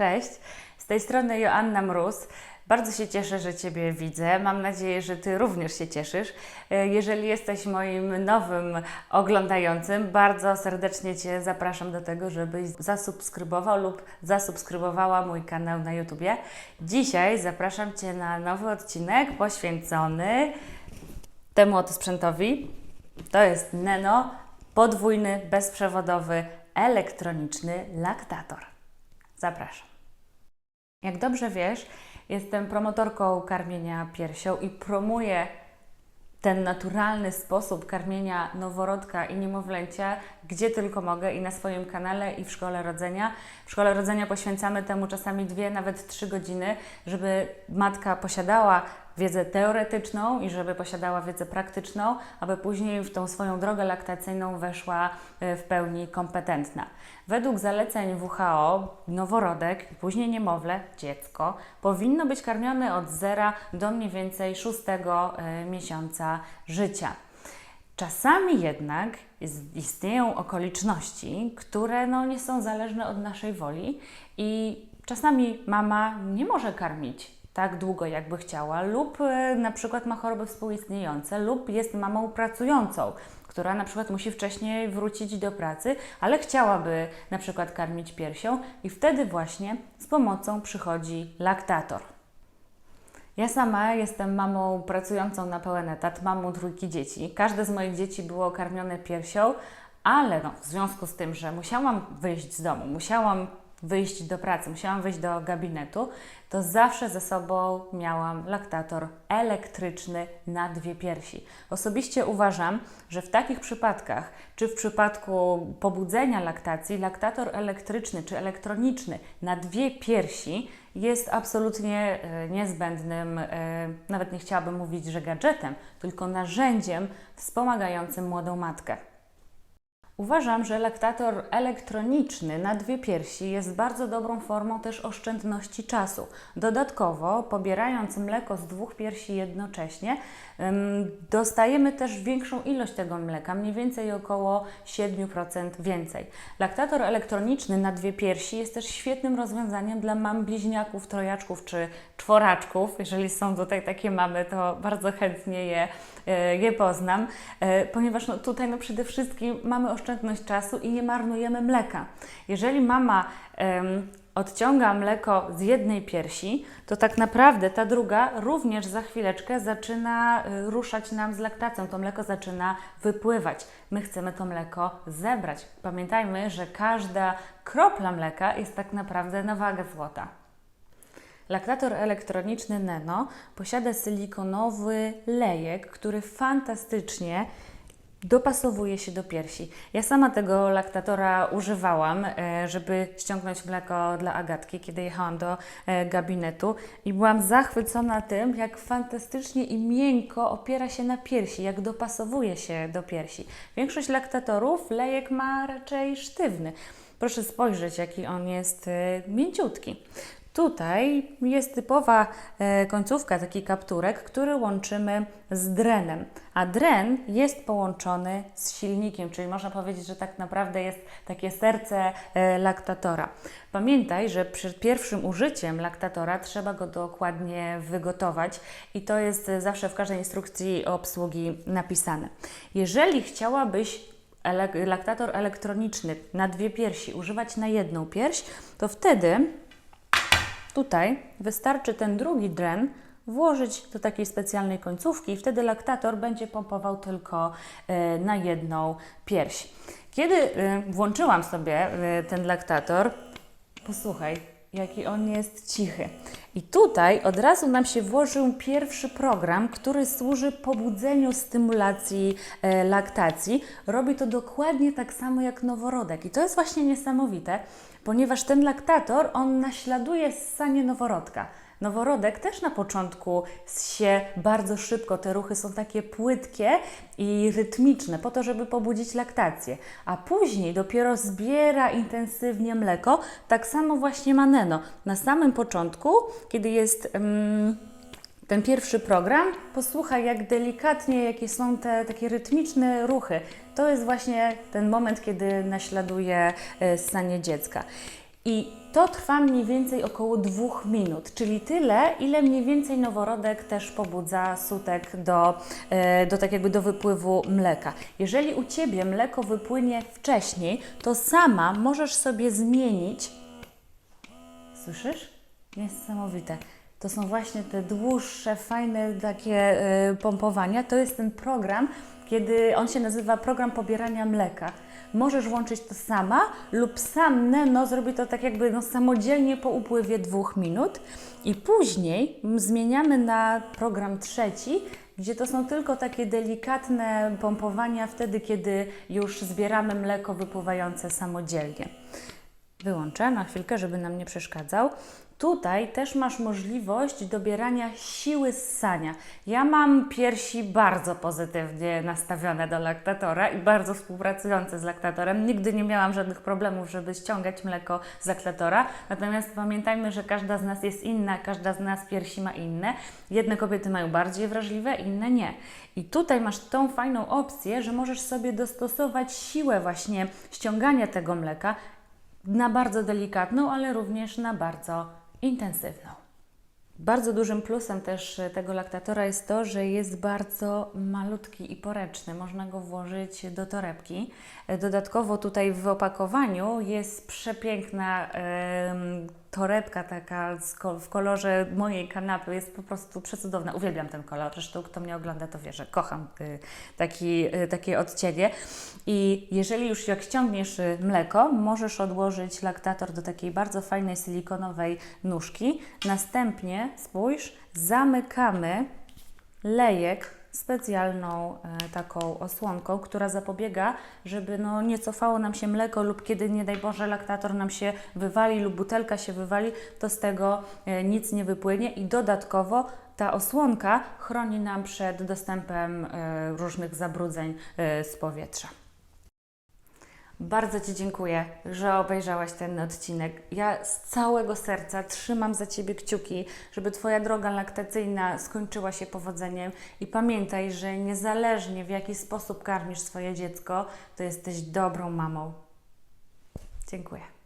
Cześć, z tej strony Joanna Mróz. Bardzo się cieszę, że Ciebie widzę. Mam nadzieję, że Ty również się cieszysz. E, Jeżeli jesteś moim nowym oglądającym, bardzo serdecznie Cię zapraszam do tego, żebyś zasubskrybował lub zasubskrybowała mój kanał na YouTubie. Dzisiaj zapraszam Cię na nowy odcinek poświęcony temu oto sprzętowi. To jest Neno, podwójny, bezprzewodowy, elektroniczny laktator. Zapraszam. Jak dobrze wiesz, jestem promotorką karmienia piersią i promuję ten naturalny sposób karmienia noworodka i niemowlęcia, gdzie tylko mogę i na swoim kanale i w szkole rodzenia. W szkole rodzenia poświęcamy temu czasami dwie, nawet trzy godziny, żeby matka posiadała wiedzę teoretyczną i żeby posiadała wiedzę praktyczną, aby później w tą swoją drogę laktacyjną weszła e, w pełni kompetentna. Według zaleceń WHO noworodek, później niemowlę, dziecko powinno być karmione od zera do mniej więcej szóstego e, miesiąca życia. Czasami jednak istnieją okoliczności, które no, nie są zależne od naszej woli i czasami mama nie może karmić tak długo, jakby chciała, lub e, na przykład ma choroby współistniejące, lub jest mamą pracującą, która na przykład musi wcześniej wrócić do pracy, ale chciałaby na przykład karmić piersią i wtedy właśnie z pomocą przychodzi laktator. Ja sama jestem mamą pracującą na pełen etat, mamą trójki dzieci. Każde z moich dzieci było karmione piersią, ale no, w związku z tym, że musiałam wyjść z domu, musiałam wyjść do pracy, musiałam wyjść do gabinetu, to zawsze ze sobą miałam laktator elektryczny na dwie piersi. Osobiście uważam, że w takich przypadkach, czy w przypadku pobudzenia laktacji, laktator elektryczny czy elektroniczny na dwie piersi jest absolutnie e, niezbędnym, e, nawet nie chciałabym mówić, że gadżetem, tylko narzędziem wspomagającym młodą matkę. Uważam, że laktator elektroniczny na dwie piersi jest bardzo dobrą formą też oszczędności czasu. Dodatkowo, pobierając mleko z dwóch piersi jednocześnie, dostajemy też większą ilość tego mleka, mniej więcej około 7% więcej. Laktator elektroniczny na dwie piersi jest też świetnym rozwiązaniem dla mam bliźniaków, trojaczków czy czworaczków. Jeżeli są tutaj takie mamy, to bardzo chętnie je, e, je poznam, e, ponieważ no, tutaj no, przede wszystkim mamy oszczędność czasu i nie marnujemy mleka. Jeżeli mama odciąga mleko z jednej piersi, to tak naprawdę ta druga również za chwileczkę zaczyna y, ruszać nam z laktacją. To mleko zaczyna wypływać. My chcemy to mleko zebrać. Pamiętajmy, że każda kropla mleka jest tak naprawdę na wagę złota. Laktator elektroniczny Neno posiada silikonowy lejek, który fantastycznie dopasowuje się do piersi. Ja sama tego laktatora używałam, e, żeby ściągnąć mleko dla Agatki, kiedy jechałam do e, gabinetu i byłam zachwycona tym, jak fantastycznie i miękko opiera się na piersi, jak dopasowuje się do piersi. Większość laktatorów lejek ma raczej sztywny. Proszę spojrzeć, jaki on jest e, mięciutki. Tutaj jest typowa e, końcówka, taki kapturek, który łączymy z drenem, a dren jest połączony z silnikiem, czyli można powiedzieć, że tak naprawdę jest takie serce e, laktatora. Pamiętaj, że przed pierwszym użyciem laktatora trzeba go dokładnie wygotować i to jest zawsze w każdej instrukcji obsługi napisane. Jeżeli chciałabyś laktator elektroniczny na dwie piersi używać na jedną pierś, to wtedy Tutaj wystarczy ten drugi dren włożyć do takiej specjalnej końcówki i wtedy laktator będzie pompował tylko e, na jedną pierś. Kiedy e, włączyłam sobie e, ten laktator, posłuchaj, jaki on jest cichy. I tutaj od razu nam się włożył pierwszy program, który służy pobudzeniu stymulacji e, laktacji. Robi to dokładnie tak samo jak noworodek. I to jest właśnie niesamowite, ponieważ ten laktator, on naśladuje ssanie noworodka. Noworodek też na początku się bardzo szybko, te ruchy są takie płytkie i rytmiczne, po to, żeby pobudzić laktację, a później dopiero zbiera intensywnie mleko. Tak samo właśnie ma Neno. Na samym początku, kiedy jest. mm, ten pierwszy program, posłuchaj, jak delikatnie, jakie są te takie rytmiczne ruchy. To jest właśnie ten moment, kiedy naśladuje e, ssanie dziecka. I to trwa mniej więcej około dwóch minut, czyli tyle, ile mniej więcej noworodek też pobudza sutek do, e, do tak jakby do wypływu mleka. Jeżeli u Ciebie mleko wypłynie wcześniej, to sama możesz sobie zmienić Słyszysz? Niesamowite. To są właśnie te dłuższe, fajne takie y, pompowania. To jest ten program, kiedy on się nazywa program pobierania mleka. Możesz włączyć to sama lub sam Neno zrobi to tak jakby no, samodzielnie po upływie dwóch minut i później zmieniamy na program trzeci, gdzie to są tylko takie delikatne pompowania wtedy, kiedy już zbieramy mleko wypływające samodzielnie. Wyłączę na chwilkę, żeby nam nie przeszkadzał. Tutaj też masz możliwość dobierania siły ssania. Ja mam piersi bardzo pozytywnie nastawione do laktatora i bardzo współpracujące z laktatorem. Nigdy nie miałam żadnych problemów, żeby ściągać mleko z laktatora. Natomiast pamiętajmy, że każda z nas jest inna, każda z nas piersi ma inne. Jedne kobiety mają bardziej wrażliwe, inne nie. I tutaj masz tą fajną opcję, że możesz sobie dostosować siłę właśnie ściągania tego mleka na bardzo delikatną, ale również na bardzo intensywną. Bardzo dużym plusem też e, tego laktatora jest to, że jest bardzo malutki i poręczny. Można go włożyć do torebki. E, Dodatkowo tutaj w opakowaniu jest przepiękna torebka taka w kolorze mojej kanapy. Jest po prostu przecudowna. Uwielbiam ten kolor. Zresztą kto mnie ogląda, to wie, że kocham y, taki, y, takie odcienie. I jeżeli już jak ściągniesz y, mleko, możesz odłożyć laktator do takiej bardzo fajnej silikonowej nóżki. Następnie spójrz, zamykamy lejek specjalną e, taką osłonką, która zapobiega, żeby no, nie cofało nam się mleko lub kiedy nie daj Boże laktator nam się wywali lub butelka się wywali, to z tego e, nic nie wypłynie i dodatkowo ta osłonka chroni nam przed dostępem e, różnych zabrudzeń z powietrza. Bardzo Ci dziękuję, że obejrzałaś ten odcinek. Ja z całego serca trzymam za Ciebie kciuki, żeby Twoja droga laktacyjna skończyła się powodzeniem i pamiętaj, że niezależnie w jaki sposób karmisz swoje dziecko, to jesteś dobrą mamą. Dziękuję.